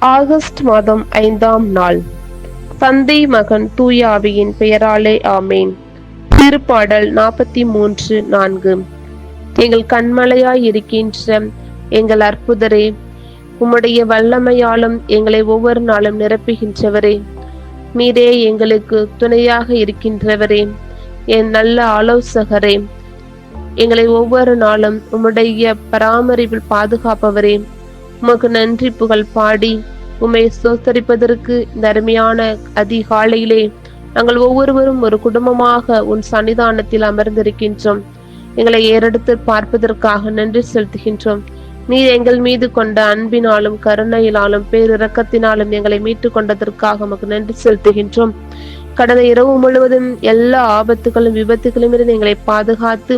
August மாதம் ஐந்தாம் நாள். தந்தை மகன் தூயாவியின் பெயராலே ஆமேன். திருப்பாடல் நாற்பத்தி மூன்று நான்கு. எங்கள் கண்மலையாய் இருக்கின்ற எங்கள் அற்புதரே உம்முடைய வல்லமையாலும் எங்களை ஒவ்வொரு நாளும் நிரப்புகின்றவரே. நீரே எங்களுக்கு துணையாக இருக்கின்றவரே என் நல்ல ஆலோசகரே. எங்களை ஒவ்வொரு நாளும் உம்முடைய பராமரிப்பில் பாதுகாப்பவரே. உமக்கு நன்றி புகழ் பாடி. உமை சோத்தரிப்பதற்கு இந்த அருமையான அதிகாலையிலே நாங்கள் ஒவ்வொருவரும் ஒரு குடும்பமாக உன் சன்னிதானத்தில் அமர்ந்திருக்கின்றோம். எங்களை ஏறெடுத்து பார்ப்பதற்காக நன்றி செலுத்துகின்றோம். நீர் எங்கள் மீது கொண்ட அன்பினாலும் கருணையினாலும் பேரிரக்கத்தினாலும் எங்களை மீட்டு கொண்டதற்காக உமக்கு நன்றி செலுத்துகின்றோம். கடந்த இரவு முழுவதும் எல்லா ஆபத்துகளும் விபத்துகளும் இருந்து எங்களை பாதுகாத்து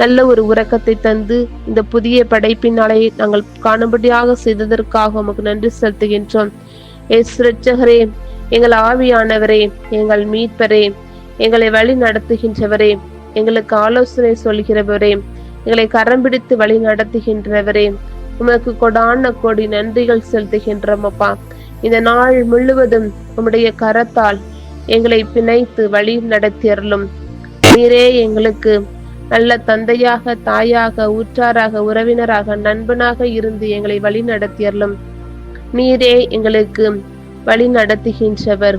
நல்ல ஒரு உறக்கத்தை தந்து இந்த புதிய படைப்பினாலே நாங்கள் காணும்படியாக செய்ததற்காக உமக்கு நன்றி செலுத்துகின்றோம். எஸ் ரட்சகரே எங்கள் ஆவியானவரே எங்கள் மீட்பரே எங்களை வழி நடத்துகின்றவரே எங்களுக்கு ஆலோசனை சொல்கிறவரே எங்களை கரம் பிடித்து வழி நடத்துகின்றவரே உமக்கு கொடான கோடி நன்றிகள் செலுத்துகின்றோம் அப்பா. இந்த நாள் முழுவதும் உம்முடைய கரத்தால் எங்களை பிணைத்து வழி நடத்தியறலும் நீரே எங்களுக்கு நல்ல தந்தையாக தாயாக உற்றாராக உறவினராக நண்பனாக இருந்து எங்களை வழி நடத்தியறலும் நீரே எங்களுக்கு வழி நடத்துகின்றவர்.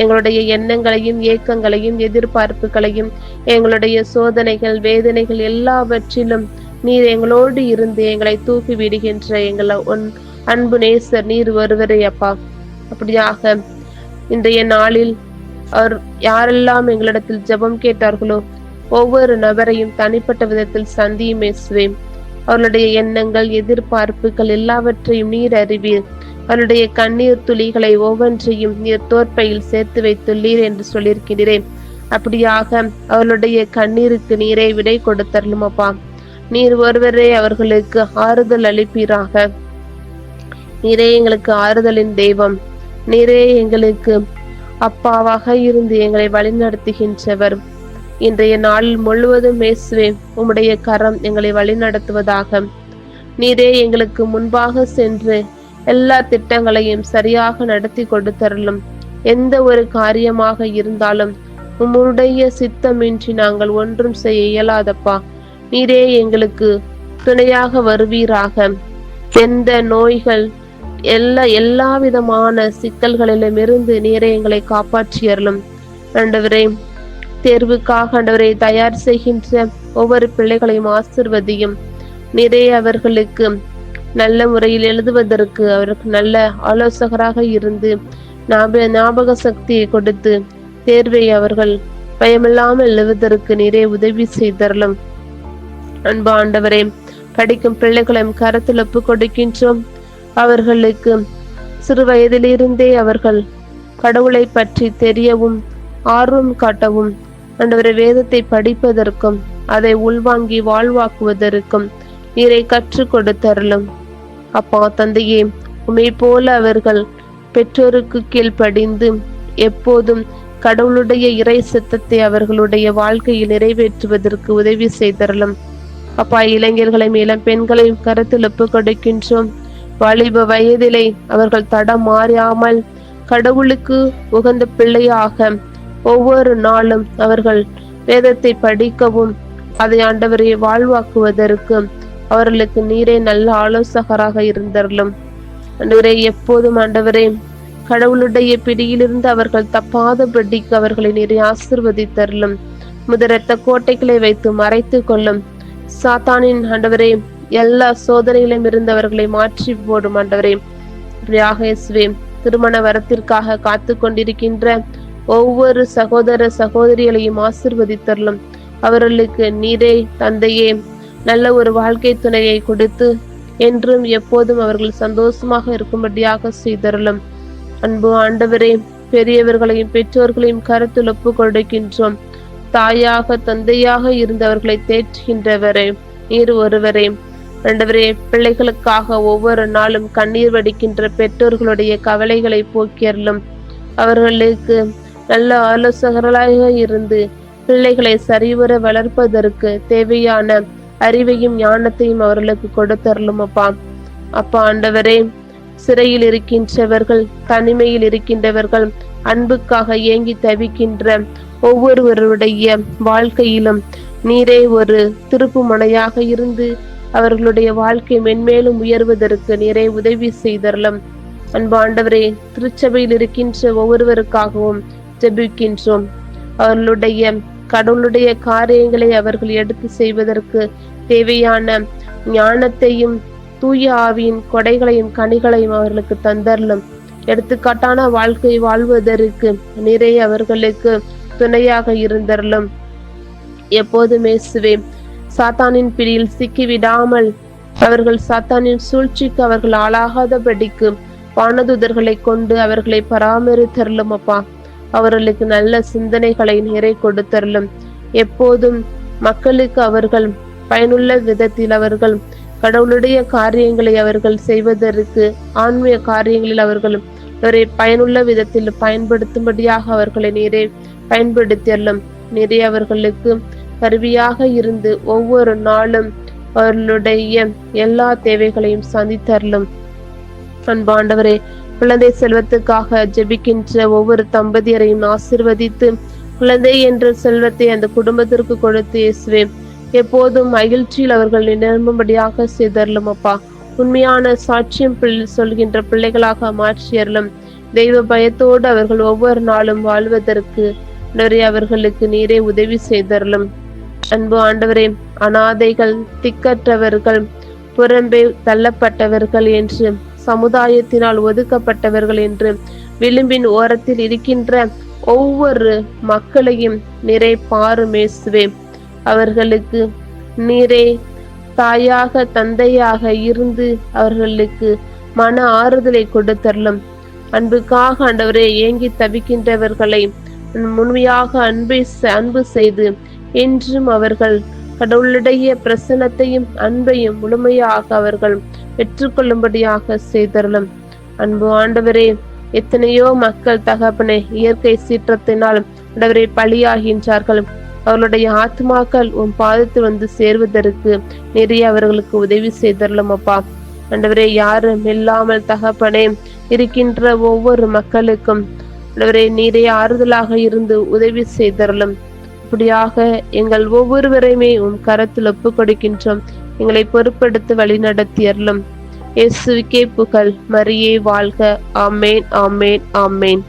எங்களுடைய எண்ணங்களையும் ஏக்கங்களையும் எதிர்பார்ப்புகளையும் எங்களுடைய சோதனைகள் வேதனைகள் எல்லாவற்றிலும் நீர் எங்களோடு இருந்து எங்களை தூக்கி விடுகின்ற எங்களை ஒன் அன்பு நேசர் நீர் ஒருவரே அப்பா. அப்படியாக இன்றைய நாளில் அவர் யாரெல்லாம் எங்களிடத்தில் ஜெபம் கேட்டார்களோ ஒவ்வொரு நபரையும் தனிப்பட்ட விதத்தில் சந்தியும் இயேசுவேன் அவர்களுடைய எண்ணங்கள் எதிர்பார்ப்புகள் எல்லாவற்றையும் நீர் அறிவீர். அவருடைய கண்ணீர் துளிகளை ஒவ்வொன்றையும் நீர் தோற்பையில் சேர்த்து வைத்துள்ளீர் என்று சொல்லியிருக்கிறேன். அப்படியாக அவளுடைய கண்ணீருக்கு நீரை விடை கொடுத்தரலும் அப்பா. நீர் ஒருவரே அவர்களுக்கு ஆறுதல் அளிப்பீராக. நீரே எங்களுக்கு ஆறுதலின் தெய்வம். நீரே எங்களுக்கு அப்பாவாக இருந்து எங்களை வழிநடத்துகின்றவர். இன்றைய நாள் முழுவதும் இயேசுவே உம்முடைய கரம் எங்களை வழிநடத்துவதாக. நீரே எங்களுக்கு முன்பாக சென்று எல்லா திட்டங்களையும் சரியாக நடத்தி கொடுத்தரலும் எந்த ஒரு காரியமாக இருந்தாலும் உம்முடைய சித்தமின்றி நாங்கள் ஒன்றும் செய்ய இயலாதப்பா. நீரே எங்களுக்கு துணையாக வருவீராக. எந்த நோய்கள் எல்லா எல்லா விதமான சிக்கல்களிலும் இருந்து நீரே எங்களை காப்பாற்றியறலும் ஆண்டவரே தேர்வுக்காக ஆண்டவரை தயார் செய்கின்ற ஒவ்வொரு பிள்ளைகளையும் ஆசிர்வதியும். நிறைய அவர்களுக்கு நல்ல முறையில் எழுதுவதற்கு அவருக்கு நல்ல ஆலோசகராக இருந்து ஞாபக சக்தியை கொடுத்து தேர்வை அவர்கள் பயமில்லாமல் எழுவதற்கு நிறைய உதவி செய்தரலும். அன்பு ஆண்டவரே படிக்கும் பிள்ளைகளையும் கருத்தில் ஒப்பு கொடுக்கின்றோம். அவர்களுக்கு சிறு வயதிலிருந்தே அவர்கள் கடவுளை பற்றி தெரியவும் ஆர்வம் காட்டவும் ஆண்டவரை வேதத்தை படிப்பதற்கும் அதை உள்வாங்கி வாழ்வாக்குவதற்கும் நீரை கற்றுக் கொடுத்தருளும். அப்பா தந்தையே உமை போல அவர்கள் பெற்றோருக்கு கீழ்ப்படிந்து எப்போதும் கடவுளுடைய இறை சித்தத்தை அவர்களுடைய வாழ்க்கையில் நிறைவேற்றுவதற்கு உதவி செய்தரலும் அப்பா இளைஞர்களையும் இளம் பெண்களையும் கருத்தில் ஒப்பு கொடுக்கின்றோம். வாலிப வயதிலே அவர்கள் தடம் மாறாமல் கடவுளுக்கு உகந்த பிள்ளையாக ஒவ்வொரு நாளும் அவர்கள் வேதத்தை படிக்கவும் அதை ஆண்டவரை வாழ்வாக்குவதற்கு அவர்களுக்கு நீரே நல்ல ஆலோசகராக இருந்தருளும் ஆண்டவரே எப்போதும் ஆண்டவரே கடவுளுடைய பிடியிலிருந்து அவர்கள் தப்பாதபடிக்கு அவர்களை நீரை ஆசிர்வதித்தருளும். முதரத்த கோட்டைகளை வைத்து மறைத்து கொள்ளும். சாத்தானின் ஆண்டவரே எல்லா சோதனையிலும் இருந்து அவர்களை மாற்றி போடும் ஆண்டவரே. இப்படியாக இயேசுவே திருமண வரத்திற்காக காத்து கொண்டிருக்கின்ற ஒவ்வொரு சகோதர சகோதரிகளையும் ஆசிர்வதித்தரலும். அவர்களுக்கு நீரே தந்தையே நல்ல ஒரு வாழ்க்கை துணையை கொடுத்து என்றும் எப்போதும் அவர்கள் சந்தோஷமாக இருக்கும்படியாக செய்தரலும். அன்பு ஆண்டவரே பெரியவர்களையும் பெற்றோர்களையும் கருத்தில் ஒப்பு கொடுக்கின்றோம். தாயாக தந்தையாக இருந்தவர்களை தேற்றுகின்றவரே நீர் ஒருவரே. ஆண்டவரே பிள்ளைகளுக்காக ஒவ்வொரு நாளும் கண்ணீர் வடிக்கின்ற பெற்றோர்களுடைய கவலைகளை போக்கியறலும் அவர்களுக்கு நல்ல ஆலோசகர்களாக இருந்து பிள்ளைகளை சரிவர வளர்ப்பதற்கு தேவையான அறிவையும் ஞானத்தையும் அவர்களுக்கு கொடுத்தரலும் அப்பா. அப்பா ஆண்டவரே சிறையில் இருக்கின்றவர்கள் தனிமையில் இருக்கின்றவர்கள் அன்புக்காக ஏங்கி தவிக்கின்ற ஒவ்வொருவருடைய வாழ்க்கையிலும் நீரே ஒரு திருப்பு முனையாக இருந்து அவர்களுடைய வாழ்க்கை மென்மேலும் உயர்வதற்கு நீரே உதவி செய்தரலும். அன்பாண்டவரே திருச்சபையில் இருக்கின்ற ஒவ்வொருவருக்காகவும் ஜெபிக்கின்றோம். அவர்களுடைய கடவுளுடைய காரியங்களை அவர்கள் எடுத்து செய்வதற்கு தேவையான ஞானத்தையும் தூய ஆவியின் கொடைகளையும் கனிகளையும் அவர்களுக்கு தந்தரலும். எடுத்துக்காட்டான வாழ்க்கை வாழ்வதற்கு நிறைய அவர்களுக்கு துணையாக இருந்தரலும். எப்போதுமே சுவே சாத்தானின் பிடியில் சிக்கிவிடாமல் அவர்கள் சாத்தானின் சூழ்ச்சிக்கு அவர்கள் ஆளாகாதபடிக்கு வானதுதர்களை கொண்டு அவர்களை பராமரித்தரலும் அப்பா. அவர்களுக்கு நல்ல சிந்தனைகளை நிறை கொடுத்தரலும் எப்போதும் மக்களுக்கு அவர்கள் பயனுள்ள விதத்தில் அவர்கள் கடவுளுடைய காரியங்களை அவர்கள் செய்வதற்கு ஆன்மீக காரியங்களில் அவர்கள் அவரை பயனுள்ள விதத்தில் பயன்படுத்தும்படியாக அவர்களை நீரே பயன்படுத்தியல்லும் நிறைய அவர்களுக்கு கருவியாக இருந்து ஒவ்வொரு நாளும் அவர்களுடைய எல்லா தேவைகளையும் சந்தித்தரலும் அன்பாண்டவரே குழந்தை செல்வத்துக்காக ஜெபிக்கின்ற ஒவ்வொரு தம்பதியரையும் ஆசிர்வதித்து குழந்தை என்ற செல்வத்தை அந்த குடும்பத்திற்கு கொடுத்து இயேசுவே எப்போதும் மகிழ்ச்சியில் அவர்கள் நிரம்பும்படியாக செய்தரலும் அப்பா. உண்மையான சாட்சியம் சொல்கின்ற பிள்ளைகளாக மாற்றியறலும் தெய்வ பயத்தோடு அவர்கள் ஒவ்வொரு நாளும் வாழ்வதற்கு நிறைய அவர்களுக்கு நீரே உதவி செய்தரலும் அன்பு ஆண்டவரே அனாதைகள் திக்கற்றவர்கள் புறம்பே தள்ளப்பட்டவர்கள் என்று சமுதாயத்தினால் ஒதுக்கப்பட்டவர்கள் என்று விளிம்பின் ஓரத்தில் இருக்கின்ற ஒவ்வொரு மக்களையும் நிறை பாருமேசுவே அவர்களுக்கு நிறை தாயாக தந்தையாக இருந்து அவர்களுக்கு மன ஆறுதலை கொடுத்தரலும். அன்புக்காக ஆண்டவரே ஏங்கி தவிக்கின்றவர்களை முழுமையாக அன்பை அன்பு செய்து என்றும் அவர்கள் கடவுளுடைய பிரசனத்தையும் அன்பையும் முழுமையாக அவர்கள் பெற்றுக்கொள்ளும்படியாக செய்தரலும். அன்பு ஆண்டவரே எத்தனையோ மக்கள் தகப்பனை இயற்கை சீற்றத்தினால் ஆண்டவரை பலியாகின்றார்கள் அவர்களுடைய ஆத்மாக்கள் உன் பாதத்தில் வந்து சேர்வதற்கு நிறைய அவர்களுக்கு உதவி செய்தரலும் அப்பா. ஆண்டவரே யாரும் இல்லாமல் தகப்பனே இருக்கின்ற ஒவ்வொரு மக்களுக்கும் ஆண்டவரே நீரே ஆறுதலாக இருந்து உதவி செய்தரலும். அப்படியாக எங்கள் ஒவ்வொருவரையுமே உன் கரத்தில் ஒப்பு கொடுக்கின்றோம் எங்களை பொறுப்படுத்தி வழிநடத்தி அருளும் இயேசுவிக்கே புகழ் மரியே வாழ்க. ஆமேன் ஆமேன் ஆமேன்.